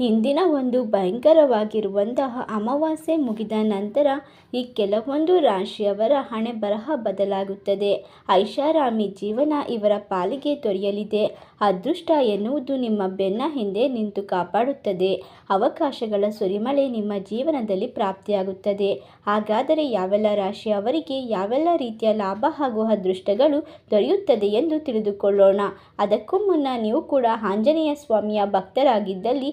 ಇಂದಿನ ಒಂದು ಭಯಂಕರವಾಗಿರುವಂತಹ ಅಮಾವಾಸ್ಯೆ ಮುಗಿದ ನಂತರ ಈ ಕೆಲವೊಂದು ರಾಶಿಯವರ ಹಣೆ ಬರಹ ಬದಲಾಗುತ್ತದೆ. ಐಷಾರಾಮಿ ಜೀವನ ಇವರ ಪಾಲಿಗೆ ದೊರೆಯಲಿದೆ ಅದೃಷ್ಟ ಎನ್ನುವುದು ನಿಮ್ಮ ಬೆನ್ನ ಹಿಂದೆ ನಿಂತು ಕಾಪಾಡುತ್ತದೆ. ಅವಕಾಶಗಳ ಸುರಿಮಳೆ ನಿಮ್ಮ ಜೀವನದಲ್ಲಿ ಪ್ರಾಪ್ತಿಯಾಗುತ್ತದೆ. ಹಾಗಾದರೆ ಯಾವೆಲ್ಲ ರಾಶಿಯವರಿಗೆ ಯಾವೆಲ್ಲ ರೀತಿಯ ಲಾಭ ಹಾಗೂ ಅದೃಷ್ಟಗಳು ದೊರೆಯುತ್ತದೆ ಎಂದು ತಿಳಿದುಕೊಳ್ಳೋಣ. ಅದಕ್ಕೂ ಮುನ್ನ ನೀವು ಕೂಡ ಆಂಜನೇಯ ಸ್ವಾಮಿಯ ಭಕ್ತರಾಗಿದ್ದಲ್ಲಿ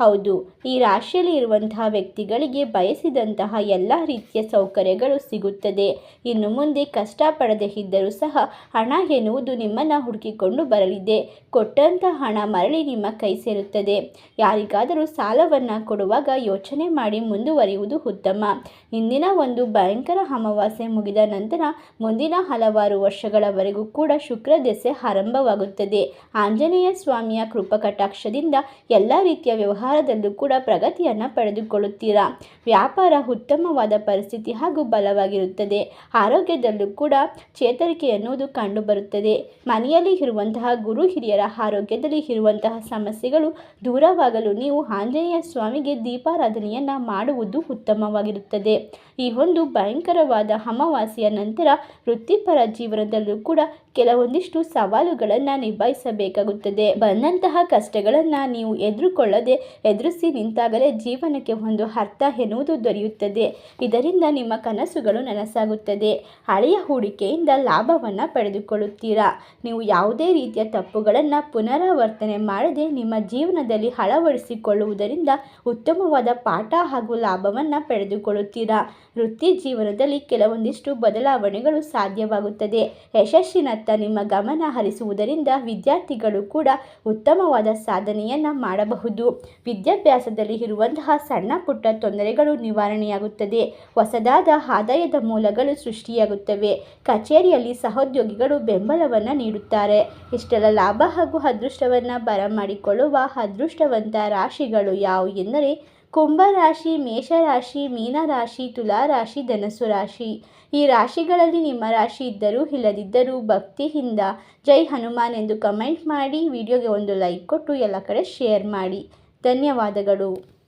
ಹೌದು, ಈ ರಾಶಿಯಲ್ಲಿ ಇರುವಂತಹ ವ್ಯಕ್ತಿಗಳಿಗೆ ಬಯಸಿದಂತಹ ಎಲ್ಲ ರೀತಿಯ ಸೌಕರ್ಯಗಳು ಸಿಗುತ್ತದೆ. ಇನ್ನು ಮುಂದೆ ಕಷ್ಟ ಪಡದೆ ಇದ್ದರೂ ಸಹ ಹಣ ಎನ್ನುವುದು ನಿಮ್ಮನ್ನು ಹುಡುಕಿಕೊಂಡು ಬರಲಿದೆ. ಕೊಟ್ಟಂತಹ ಹಣ ಮರಳಿ ನಿಮ್ಮ ಕೈ ಸೇರುತ್ತದೆ. ಯಾರಿಗಾದರೂ ಸಾಲವನ್ನು ಕೊಡುವಾಗ ಯೋಚನೆ ಮಾಡಿ ಮುಂದುವರಿಯುವುದು ಉತ್ತಮ. ಇಂದಿನ ಒಂದು ಭಯಂಕರ ಅಮಾವಾಸ್ಯೆ ಮುಗಿದ ನಂತರ ಮುಂದಿನ ಹಲವಾರು ವರ್ಷಗಳವರೆಗೂ ಕೂಡ ಶುಕ್ರ ದೆಸೆ ಆರಂಭವಾಗುತ್ತದೆ. ಆಂಜನೇಯ ಸ್ವಾಮಿಯ ಕೃಪಕಟಾಕ್ಷದಿಂದ ಎಲ್ಲ ರೀತಿಯ ವ್ಯವಹಾರದಲ್ಲೂ ಕೂಡ ಪ್ರಗತಿಯನ್ನು ಪಡೆದುಕೊಳ್ಳುತ್ತೀರಾ? ವ್ಯಾಪಾರ ಉತ್ತಮವಾದ ಪರಿಸ್ಥಿತಿ ಹಾಗೂ ಬಲವಾಗಿರುತ್ತದೆ. ಆರೋಗ್ಯದಲ್ಲೂ ಕೂಡ ಚೇತರಿಕೆ ಎನ್ನುವುದು ಕಂಡುಬರುತ್ತದೆ. ಮನೆಯಲ್ಲಿ ಇರುವಂತಹ ಗುರು ಹಿರಿಯರ ಆರೋಗ್ಯದಲ್ಲಿ ಇರುವಂತಹ ಸಮಸ್ಯೆಗಳು ದೂರವಾಗಲು ನೀವು ಆಂಜನೇಯ ಸ್ವಾಮಿಗೆ ದೀಪಾರಾಧನೆಯನ್ನು ಮಾಡುವುದು ಉತ್ತಮವಾಗಿರುತ್ತದೆ. ಈ ಒಂದು ಭಯಂಕರವಾದ ಅಮಾವಾಸ್ಯೆಯ ನಂತರ ವೃತ್ತಿಪರ ಜೀವನದಲ್ಲೂ ಕೂಡ ಕೆಲವೊಂದಿಷ್ಟು ಸವಾಲುಗಳನ್ನು ನಿಭಾಯಿಸಬೇಕಾಗುತ್ತದೆ. ಬಂದಂತಹ ಕಷ್ಟಗಳನ್ನು ನೀವು ಎದುರುಕೊಳ್ಳದೆ ಎದುರಿಸಿ ನಿಂತಾಗಲೇ ಜೀವನಕ್ಕೆ ಒಂದು ಅರ್ಥ ಎನ್ನುವುದು ದೊರೆಯುತ್ತದೆ. ಇದರಿಂದ ನಿಮ್ಮ ಕನಸುಗಳು ನನಸಾಗುತ್ತದೆ. ಹಳೆಯ ಹೂಡಿಕೆಯಿಂದ ಲಾಭವನ್ನು ಪಡೆದುಕೊಳ್ಳುತ್ತೀರಾ? ನೀವು ಯಾವುದೇ ರೀತಿಯ ತಪ್ಪುಗಳನ್ನು ಪುನರಾವರ್ತನೆ ಮಾಡದೆ ನಿಮ್ಮ ಜೀವನದಲ್ಲಿ ಅಳವಡಿಸಿಕೊಳ್ಳುವುದರಿಂದ ಉತ್ತಮವಾದ ಪಾಠ ಹಾಗೂ ಲಾಭವನ್ನು ಪಡೆದುಕೊಳ್ಳುತ್ತೀರಾ? ವೃತ್ತಿ ಜೀವನದಲ್ಲಿ ಕೆಲವೊಂದಿಷ್ಟು ಬದಲಾವಣೆಗಳು ಸಾಧ್ಯವಾಗುತ್ತದೆ. ಯಶಸ್ಸಿನತ್ತ ನಿಮ್ಮ ಗಮನ ಹರಿಸುವುದರಿಂದ ವಿದ್ಯಾರ್ಥಿಗಳು ಕೂಡ ಉತ್ತಮವಾದ ಸಾಧನೆಯನ್ನು ಮಾಡಬಹುದು. ವಿದ್ಯಾಭ್ಯಾಸದಲ್ಲಿ ಇರುವಂತಹ ಸಣ್ಣ ಪುಟ್ಟ ತೊಂದರೆಗಳು ನಿವಾರಣೆಯಾಗುತ್ತದೆ. ಹೊಸದಾದ ಆದಾಯದ ಮೂಲಗಳು ಸೃಷ್ಟಿಯಾಗುತ್ತವೆ. ಕಚೇರಿಯಲ್ಲಿ ಸಹೋದ್ಯೋಗಿಗಳು ಬೆಂಬಲವನ್ನು ನೀಡುತ್ತಾರೆ. ಇಷ್ಟೆಲ್ಲ ಲಾಭ ಹಾಗೂ ಅದೃಷ್ಟವನ್ನು ಬರಮಾಡಿಕೊಳ್ಳುವ ಅದೃಷ್ಟವಂತ ರಾಶಿಗಳು ಯಾವುವು ಎಂದರೆ ಕುಂಭರಾಶಿ ಮೇಷರಾಶಿ ಮೀನರಾಶಿ ತುಲಾರಾಶಿ ಧನಸು ರಾಶಿ. ಈ ರಾಶಿಗಳಲ್ಲಿ ನಿಮ್ಮ ರಾಶಿ ಇದ್ದರೂ ಇಲ್ಲದಿದ್ದರೂ ಭಕ್ತಿಯಿಂದ ಜೈ ಹನುಮಾನ್ ಎಂದು ಕಮೆಂಟ್ ಮಾಡಿ, ವಿಡಿಯೋಗೆ ಒಂದು ಲೈಕ್ ಕೊಟ್ಟು ಎಲ್ಲ ಕಡೆ ಶೇರ್ ಮಾಡಿ. ಧನ್ಯವಾದಗಳು.